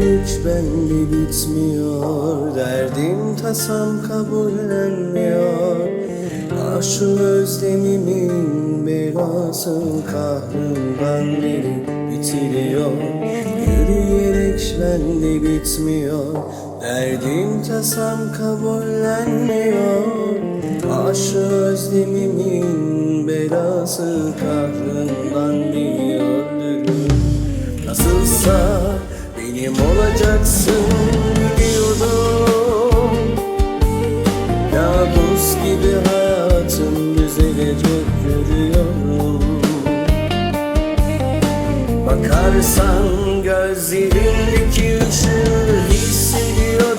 bende bitmiyor Derdim tasam kabullenmiyor. Ah şu özlemimin belası kahrından beni bitiriyor. Yürüyerek bende bitmiyor Derdim tasam kabullenmiyor. Ah şu özlemimin belası kahrından beni öldürür Nasılsa olacaksın biliyordum Kabus gibi hayatım düzelecek görüyorum. Bakarsan gözlerindeki ışığı hissediyorum.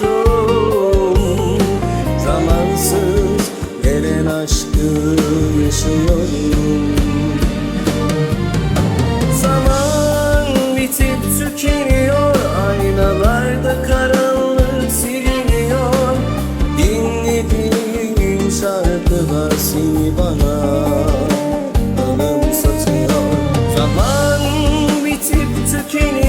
Zamansız gelen aşkı yaşıyorum şarkılar seni bana. Anımsatıyor Zaman bitip tükeniyor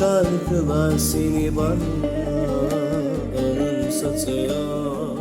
şarkılar seni bana anımsatıyor